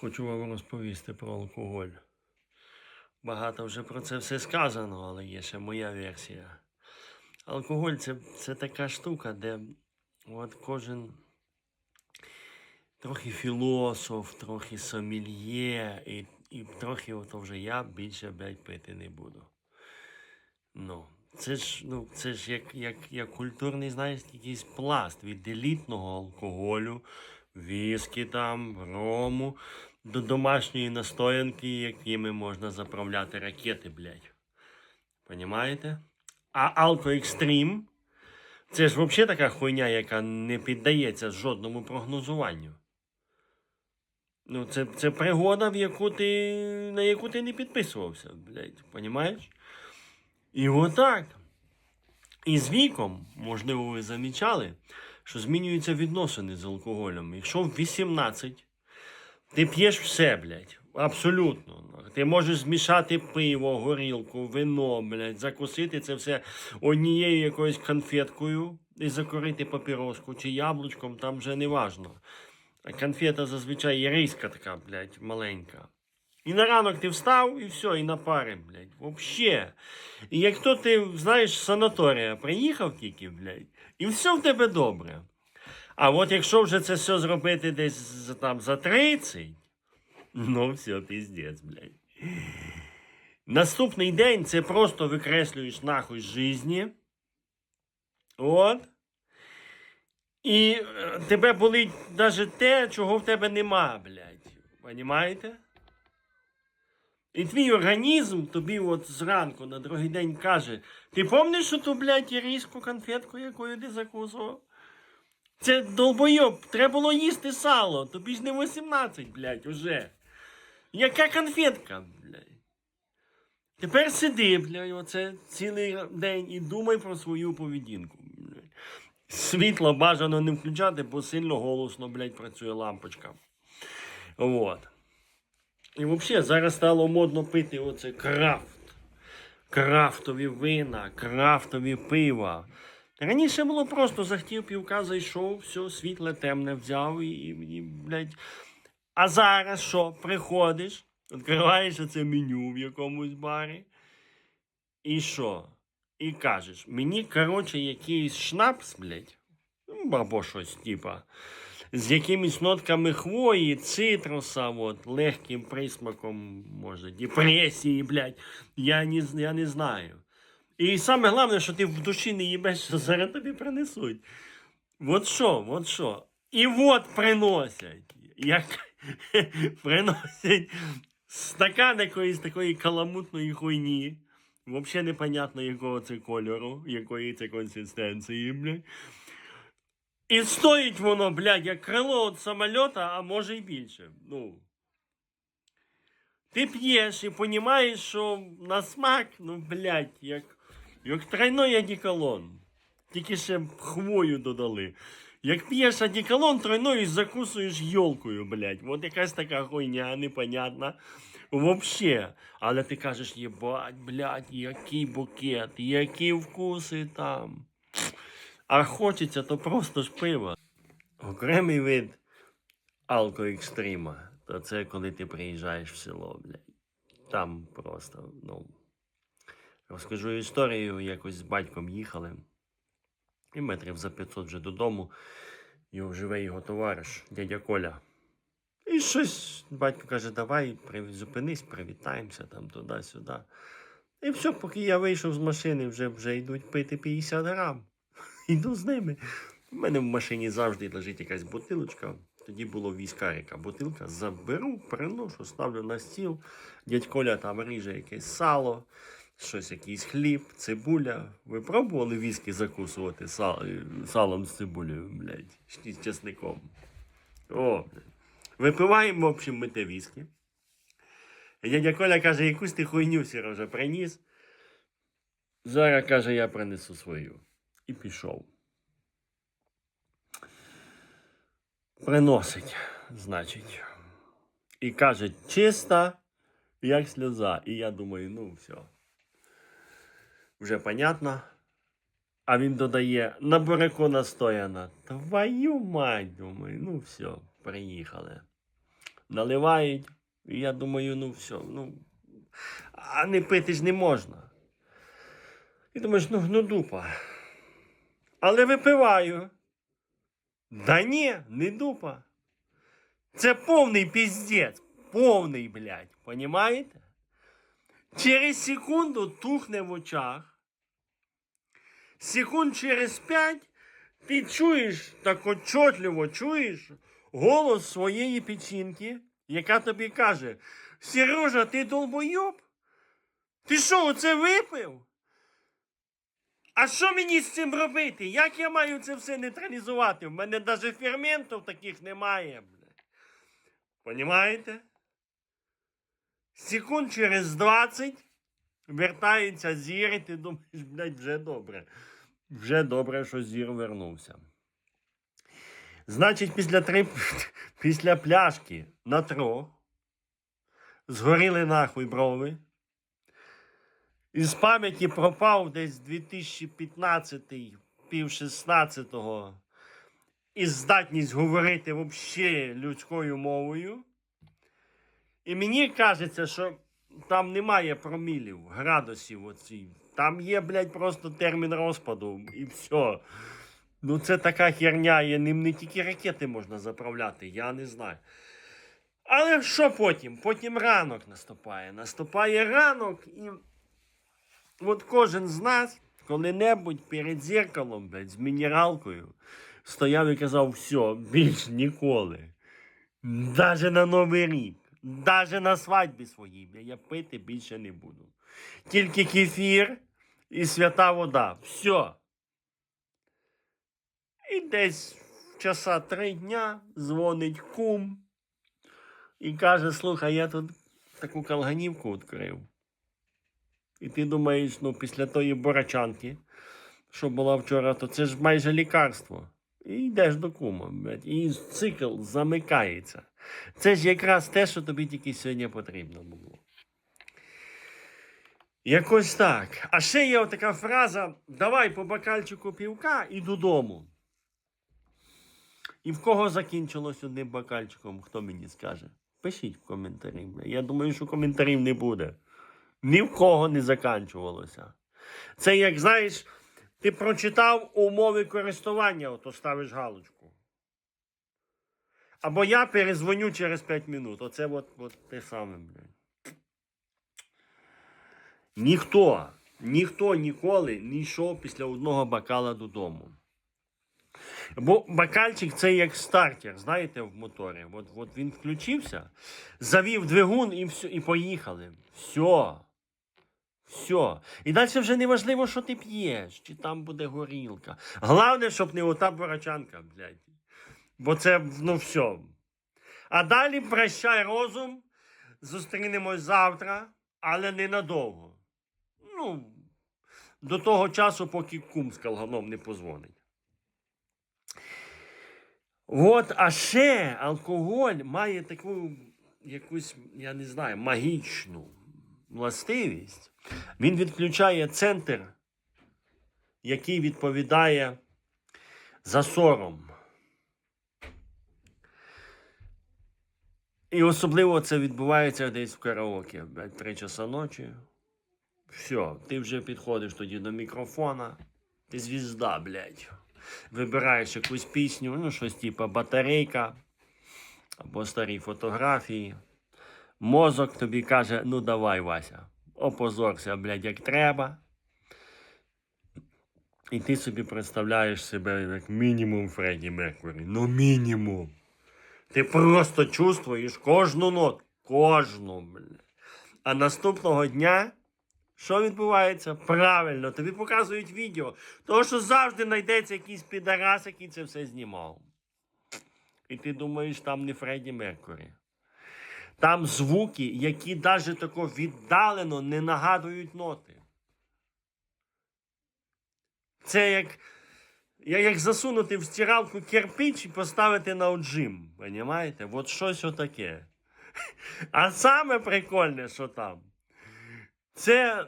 Хочу вам розповісти про алкоголь. Багато вже про це все сказано, але є ще моя версія. Алкоголь це, це така штука, де от кожен трохи філософ, трохи сомельє, і, і трохи от вже я більше блядь, пити не буду. Ну, це ж, ну, це ж як, як, як культурний, знаєш, якийсь пласт від елітного алкоголю, віскі там, рому, до домашньої настоянки, якими можна заправляти ракети, блядь. Понімаєте? А алкоекстрім це ж взагалі така хуйня, яка не піддається жодному прогнозуванню. Ну, це, це пригода, в яку ти, на яку ти не підписувався, блядь, понімаєш? І отак. І з віком, можливо, ви замічали, що змінюються відносини з алкоголем. Якщо в 18 ти п'єш все, блядь, абсолютно. Ти можеш змішати пиво, горілку, вино, блядь, закусити це все однією якоюсь конфеткою і закурити папіроску чи яблучком, там вже не важно. Конфета зазвичай є риска така, блядь, маленька. І на ранок ти встав, і все, і на пари, блядь. Вообще. І як то ти, знаєш, санаторія приїхав тільки, блядь, і все в тебе добре. А от якщо вже це все зробити десь там за 30, ну все, піздець, блядь. Наступний день це просто викреслюєш нахуй житті. От. І е, тебе болить навіть те, чого в тебе нема, блядь. Понімаєте? І твій організм тобі от зранку на другий день каже: ти пам'ятаєш, що ту, блядь, ірійську конфетку, якою ти закусував? Це долбойоб, треба було їсти сало, тобі ж не 18, блядь, уже. Яка конфетка, блядь? Тепер сиди, блядь, оце цілий день і думай про свою поведінку. Блядь. Світло бажано не включати, бо сильно голосно, блядь, працює лампочка. Вот. І взагалі зараз стало модно пити оце крафт. Крафтові вина, крафтові пива. Раніше було просто захотів півка, зайшов, все, світле темне взяв і, і, і блядь. А зараз що? Приходиш, відкриваєш це меню в якомусь барі. І що? І кажеш, мені, коротше, якийсь шнапс, блядь, ну, або щось, типа, з якимись нотками хвої, цитруса, от, легким присмаком, може, депресії, блядь, я не, я не знаю. І саме головне, що ти в душі не їбеш, що зараз тобі принесуть. От що, от що. І от приносять. Як приносять стакан якоїсь такої каламутної хуйні. Взагалі непонятно, якого це кольору, якої це консистенції, блядь. І стоїть воно, блядь, як крило від самольота, а може й більше. Ну. Ти п'єш і розумієш, що на смак, ну, блядь, як, як тройной одеколон. Тільки ще хвою додали. Як п'єш одеколон тройной і закусуєш йолкою, блядь. От якась така хуйня непонятна. Вообще. Але ти кажеш, єбать, блядь, який букет, які вкуси там. А хочеться то просто ж пива. Окремий вид алкоекстріма, то це коли ти приїжджаєш в село, блядь. Там просто, ну. Розкажу історію, якось з батьком їхали. І метрів за 500 вже додому. Його живе його товариш, дядя Коля. І щось батько каже, давай зупинись, привітаємося там туди-сюди. І все, поки я вийшов з машини, вже, вже йдуть пити 50 грам. Йду з ними. У мене в машині завжди лежить якась бутилочка. Тоді було військарика. Бутилка заберу, приношу, ставлю на стіл. Дядь Коля там ріже якесь сало, щось, якийсь хліб, цибуля. Ви пробували віскі закусувати сал- салом з цибулею, блядь, з чесником? О. Випиваємо, в общем, ми те віскі. Дядя Коля каже, якусь ти хуйню Сережа приніс. Зараз каже, я принесу свою. І пішов. Приносить, значить. І каже, чиста, як сльоза. І я думаю, ну все. Вже понятно. А він додає на буряку настояна. Твою мать, думаю, ну все, приїхали. наливають. І я думаю, ну все, ну. А не пити ж не можна. І думаєш, ну, ну дупа. Але випиваю. Да ні, не дупа. Це повний піздець. Повний, блядь. Понімаєте? Через секунду тухне в очах. Секунд через п'ять ти чуєш так отчетливо чуєш голос своєї печінки, яка тобі каже: Сережа, ти долбойоб? Ти що, оце випив? А що мені з цим робити? Як я маю це все нейтралізувати? В мене навіть ферментів таких немає. Блядь. Понімаєте? Секунд через 20 вертається зір, і ти думаєш, блядь, вже добре. Вже добре, що зір вернувся. Значить, після, три, після пляшки на трьох згоріли нахуй брови. Із пам'яті пропав десь 2015 пів 16-го і здатність говорити взагалі людською мовою. І мені кажеться, що там немає промілів, градусів оці. Там є, блядь, просто термін розпаду і все. Ну, це така херня, і ним не тільки ракети можна заправляти, я не знаю. Але що потім? Потім ранок наступає. Наступає ранок, і от кожен з нас коли-небудь перед зеркалом, блядь, з мінералкою стояв і казав, все, більш ніколи. Даже на Новий рік, даже на свадьбі своїй, бля, я пити більше не буду. Тільки кефір і свята вода. Все. І десь в часа три дня дзвонить кум і каже: слухай, я тут таку калганівку відкрив. І ти думаєш, ну, після тої борачанки, що була вчора, то це ж майже лікарство. І йдеш до кума, блядь, і цикл замикається. Це ж якраз те, що тобі тільки сьогодні потрібно було. Якось так. А ще є така фраза: давай по бокальчику півка і додому. І в кого закінчилось одним бокальчиком, хто мені скаже? Пишіть в коментарі. Я думаю, що коментарів не буде. Ні в кого не закінчувалося. Це як знаєш, ти прочитав умови користування, ото ставиш галочку. Або я перезвоню через 5 минут. Оце от, от те саме, блядь. Ніхто, ніхто ніколи не йшов після одного бокала додому. Бо бокальчик це як стартер, знаєте, в моторі. От, от він включився, завів двигун і, все, і поїхали. Все. Все. І далі вже не важливо, що ти п'єш, чи там буде горілка. Головне, щоб не ота барачанка, блядь. Бо це, ну все. А далі прощай розум. Зустрінемось завтра, але ненадовго. Ну, до того часу, поки кум з калганом не позвонить. От, а ще алкоголь має таку якусь, я не знаю, магічну властивість. Він відключає центр, який відповідає за сором. І особливо це відбувається десь в караоке, блядь, три часа ночі. Все, ти вже підходиш тоді до мікрофона. Ти звізда, блядь. Вибираєш якусь пісню, ну, щось типу батарейка або старі фотографії. Мозок тобі каже: ну давай, Вася, опозорся, блядь, як треба. І ти собі представляєш себе як мінімум Фредді Меркурі. Ну мінімум. Ти просто чувствуєш кожну ноту. Кожну, блядь. А наступного дня. Що відбувається? Правильно, тобі показують відео. Тому що завжди знайдеться якийсь підарас, який це все знімав. І ти думаєш, там не Фредді Меркурі. Там звуки, які навіть тако віддалено не нагадують ноти. Це як, я- як засунути в стиралку кирпич і поставити на отжим. Понімаєте? От щось отаке. А саме прикольне, що там. Це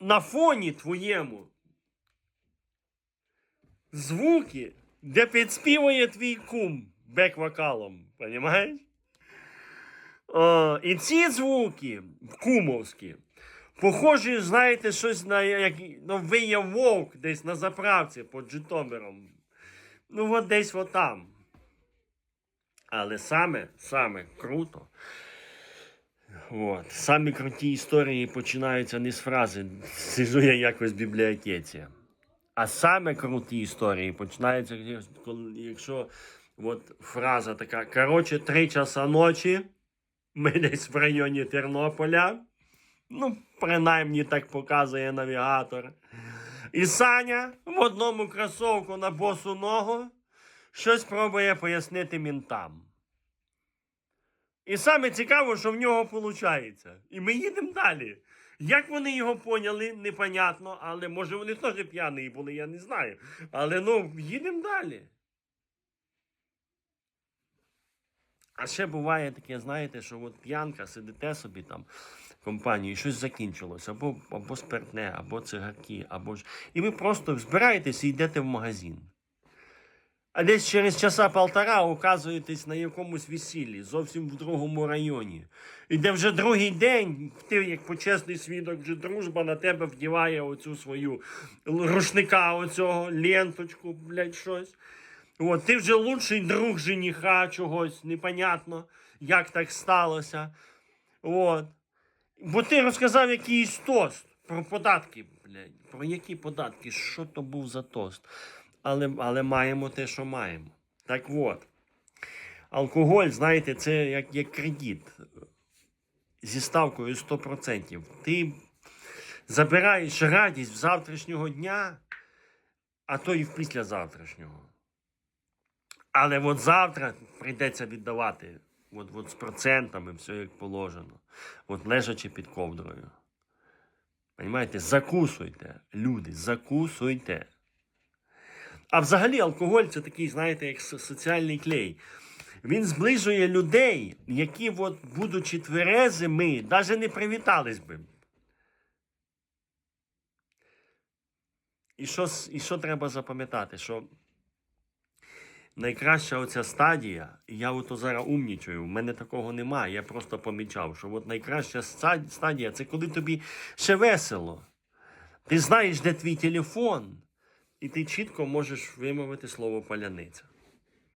на фоні твоєму звуки, де підспівує твій кум. бек-вокалом, розумієш? О, і ці звуки кумовські, похожі, знаєте, щось на як ну, виє вовк десь на заправці під Житомиром. Ну, от десь от там. Але саме, саме круто. От. Самі круті історії починаються не з фрази сижу я якось в бібліотеці. А саме круті історії починаються, якщо от фраза така: коротше, три часа ночі. Ми десь в районі Тернополя. Ну, принаймні так показує навігатор. І Саня в одному кросовку на босу ногу щось пробує пояснити мінтам. І саме цікаво, що в нього виходить. І ми їдемо далі. Як вони його поняли, непонятно, але може вони теж п'яні були, я не знаю. Але ну, їдемо далі. А ще буває таке, знаєте, що от п'янка, сидите собі там в компанії, щось закінчилось, або, або спиртне, або цигарки, або ж. І ви просто збираєтесь і йдете в магазин. А десь через часа полтора оказуєтесь на якомусь весіллі, зовсім в другому районі. І де вже другий день, ти, як почесний свідок, вже дружба на тебе вдіває оцю свою рушника, оцього ленточку, блядь, щось. От, ти вже лучший друг жениха чогось, непонятно, як так сталося. От. Бо ти розказав якийсь тост про податки, блядь. Про які податки? Що то був за тост? Але, але маємо те, що маємо. Так от. Алкоголь, знаєте, це як, як кредит зі ставкою 100%. Ти забираєш радість в завтрашнього дня, а то і в післязавтрашнього. Але от завтра прийдеться віддавати от, от з процентами, все як положено, от лежачи під ковдрою. Понимаєте, закусуйте, люди, закусуйте. А взагалі алкоголь це такий, знаєте, як соціальний клей. Він зближує людей, які, от, будучи тверезими, навіть не привітались би. І що, і що треба запам'ятати? Що найкраща оця стадія, я ото зараз умнічую, в мене такого немає, я просто помічав, що от найкраща стадія це коли тобі ще весело. Ти знаєш, де твій телефон, і ти чітко можеш вимовити слово паляниця.